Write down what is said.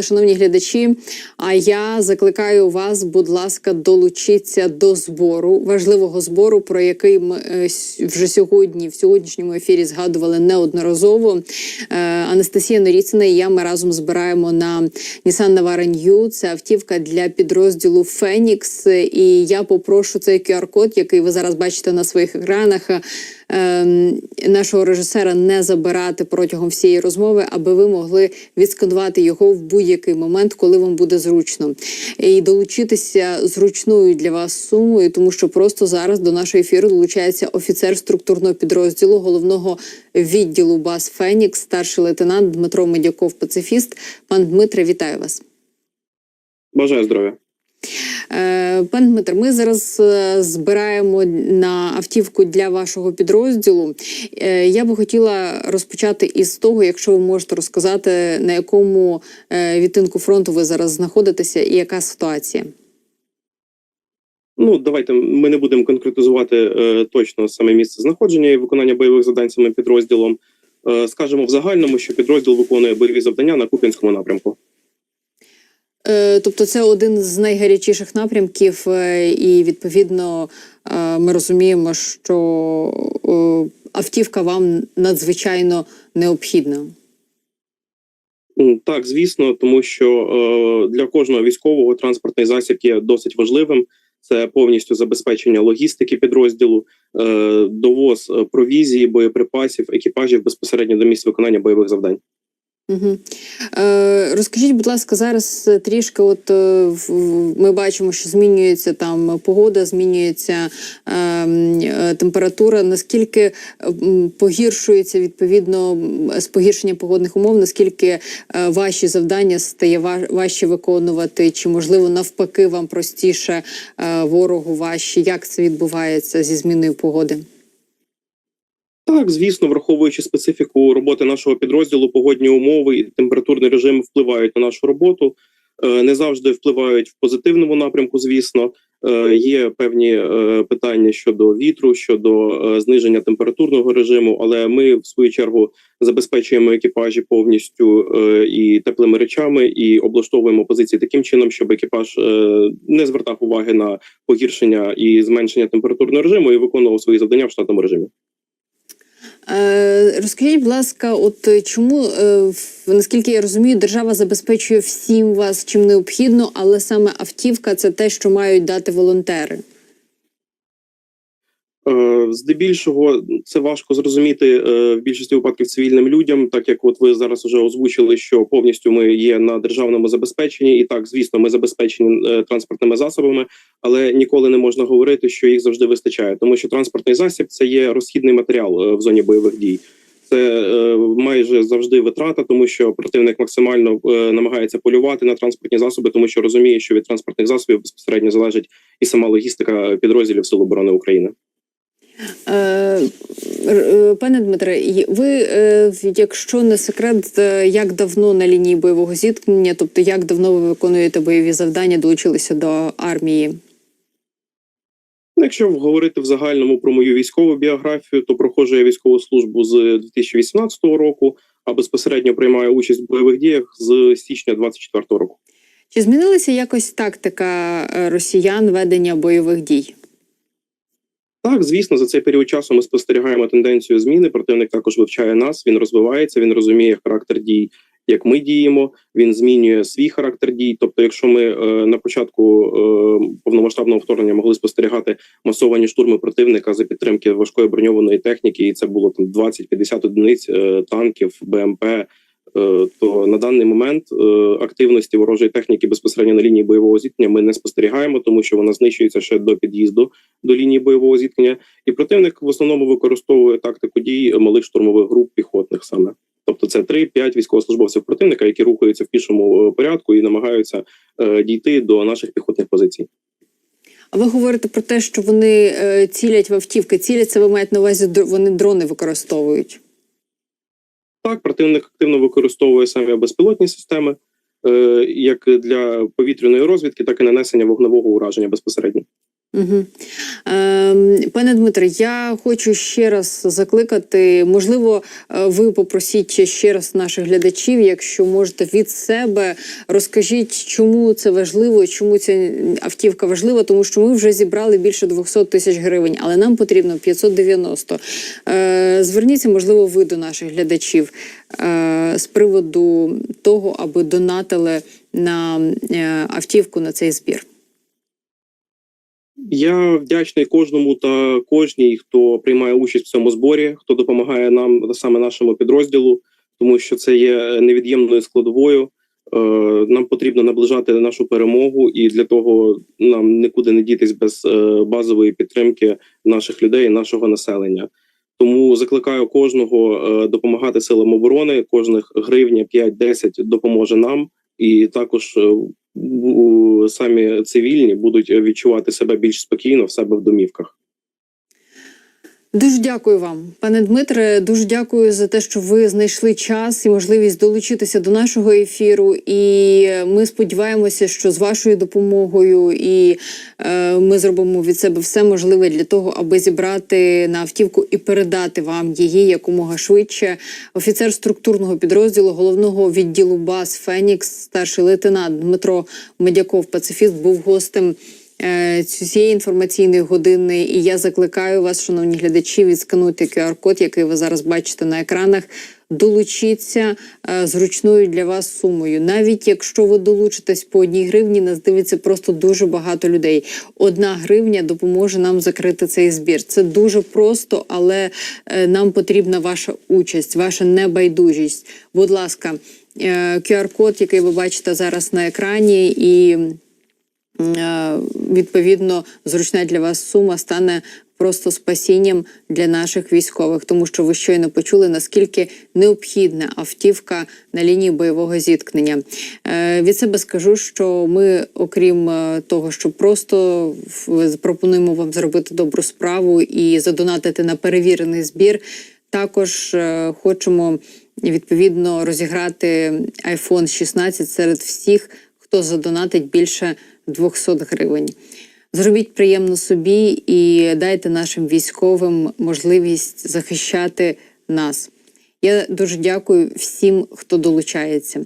Шановні глядачі, а я закликаю вас, будь ласка, долучитися до збору важливого збору, про який ми е, вже сьогодні в сьогоднішньому ефірі згадували неодноразово. Е, Анастасія Норіцина і я ми разом збираємо на Nissan Navara New. Це автівка для підрозділу Фенікс. І я попрошу цей QR-код, який ви зараз бачите на своїх екранах. е, Нашого режисера не забирати протягом всієї розмови, аби ви могли відсканувати його в будь-який момент, коли вам буде зручно, і долучитися зручною для вас сумою, тому що просто зараз до нашого ефіру долучається офіцер структурного підрозділу головного відділу БАС Фенікс, старший лейтенант Дмитро Медяков, пацифіст. Пан Дмитре, вітаю вас. Бажаю здоров'я. Е, Пан Дмитро, ми зараз е, збираємо на автівку для вашого підрозділу. Е, Я би хотіла розпочати із того, якщо ви можете розказати, на якому відтинку фронту ви зараз знаходитеся і яка ситуація. Ну давайте ми не будемо конкретизувати е, точно саме місце знаходження і виконання бойових завдань самим підрозділом. Е, скажемо в загальному, що підрозділ виконує бойові завдання на Куп'янському напрямку. Е, Тобто, це один з найгарячіших напрямків, е, і відповідно е, ми розуміємо, що автівка вам надзвичайно необхідна. Так, звісно, тому що для кожного військового транспортний засіб є досить важливим. Це повністю забезпечення логістики підрозділу, довоз провізії, боєприпасів, екіпажів безпосередньо до місць виконання бойових завдань. Угу. Е, розкажіть, будь ласка, зараз е, трішки, от е, ми бачимо, що змінюється там погода, змінюється е, е, температура. Наскільки е, погіршується відповідно з погіршення погодних умов, наскільки ваші завдання стає ва- важче виконувати, чи можливо навпаки вам простіше ворогу важче? Як це відбувається зі зміною погоди? Так, звісно, враховуючи специфіку роботи нашого підрозділу, погодні умови і температурний режим впливають на нашу роботу. Е, Не завжди впливають в позитивному напрямку. Звісно, Е, є певні е, питання щодо вітру, щодо зниження температурного режиму. Але ми в свою чергу забезпечуємо екіпажі повністю і теплими речами, і облаштовуємо позиції таким чином, щоб екіпаж не звертав уваги на погіршення і зменшення температурного режиму і виконував свої завдання в штатному режимі. Е, Розкажіть, будь ласка, от е, чому е, наскільки я розумію, держава забезпечує всім вас чим необхідно, але саме автівка це те, що мають дати волонтери. Е, Здебільшого це важко зрозуміти е, в більшості випадків цивільним людям, так як от ви зараз вже озвучили, що повністю ми є на державному забезпеченні, і так, звісно, ми забезпечені е, транспортними засобами, але ніколи не можна говорити, що їх завжди вистачає, тому що транспортний засіб це є розхідний матеріал в зоні бойових дій. Це майже завжди витрата, тому що противник максимально намагається полювати на транспортні засоби, тому що розуміє, що від транспортних засобів безпосередньо залежить і сама логістика підрозділів Сил оборони України. Е, е, Пане Дмитре, ви, е, якщо не секрет, як давно на лінії бойового зіткнення, тобто як давно ви виконуєте бойові завдання, долучилися до армії? Ну, Якщо говорити в загальному про мою військову біографію, то проходжу я військову службу з 2018 року, а безпосередньо приймаю участь в бойових діях з січня 2024 року. Чи змінилася якось тактика росіян ведення бойових дій? Так, звісно, за цей період часу ми спостерігаємо тенденцію зміни. Противник також вивчає нас. Він розвивається, він розуміє характер дій, як ми діємо. Він змінює свій характер дій. Тобто, якщо ми е, на початку е, повномасштабного вторгнення могли спостерігати масовані штурми противника за підтримки важкої броньованої техніки, і це було там 20-50 одиниць е, танків, БМП. Е, То на даний момент е, активності ворожої техніки безпосередньо на лінії бойового зіткнення ми не спостерігаємо, тому що вона знищується ще до під'їзду до лінії бойового зіткнення, і противник в основному використовує тактику дій малих штурмових груп піхотних саме. Тобто це 3-5 військовослужбовців противника, які рухаються в пішому е, порядку і намагаються дійти до наших піхотних позицій. А ви говорите про те, що вони цілять в автівки. Ціляться, ви маєте на увазі, вони дрони використовують. Так, противник активно використовує саме безпілотні системи, е, як для повітряної розвідки, так і нанесення вогневого ураження безпосередньо. Угу. Ем, пане Дмитре, я хочу ще раз закликати. Можливо, е, ви попросіть ще раз наших глядачів, якщо можете від себе розкажіть, чому це важливо, чому ця автівка важлива, тому що ми вже зібрали більше 200 тисяч гривень, але нам потрібно 590. Е, зверніться, можливо, ви до наших глядачів е, з приводу того, аби донатили на е, автівку на цей збір. Я вдячний кожному та кожній, хто приймає участь в цьому зборі, хто допомагає нам саме нашому підрозділу, тому що це є невід'ємною складовою. Е, Нам потрібно наближати нашу перемогу, і для того нам нікуди не дітись без е, базової підтримки наших людей, нашого населення. Тому закликаю кожного е, допомагати силам оборони. Кожних гривня 5-10 допоможе нам, і також самі цивільні будуть відчувати себе більш спокійно в себе в домівках. Дуже дякую вам, пане Дмитре. Дуже дякую за те, що ви знайшли час і можливість долучитися до нашого ефіру. І ми сподіваємося, що з вашою допомогою і е, ми зробимо від себе все можливе для того, аби зібрати на автівку і передати вам її якомога швидше. Офіцер структурного підрозділу головного відділу БАС Фенікс, старший лейтенант Дмитро Медяков, пацифіст, був гостем цієї інформаційної години. І я закликаю вас, шановні глядачі, відскануйте QR-код, який ви зараз бачите на екранах. Долучіться е, зручною для вас сумою. Навіть якщо ви долучитесь по одній гривні, нас дивиться просто дуже багато людей. Одна гривня допоможе нам закрити цей збір. Це дуже просто, але е, нам потрібна ваша участь, ваша небайдужість. Будь ласка, е, QR-код, який ви бачите зараз на екрані, і Е, відповідно зручна для вас сума стане просто спасінням для наших військових, тому що ви щойно почули наскільки необхідна автівка на лінії бойового зіткнення. Е, Від себе скажу, що ми, окрім е, того, що просто пропонуємо вам зробити добру справу і задонатити на перевірений збір. Також е, хочемо відповідно розіграти iPhone 16 серед всіх, хто задонатить більше 200 гривень. Зробіть приємно собі і дайте нашим військовим можливість захищати нас. Я дуже дякую всім, хто долучається.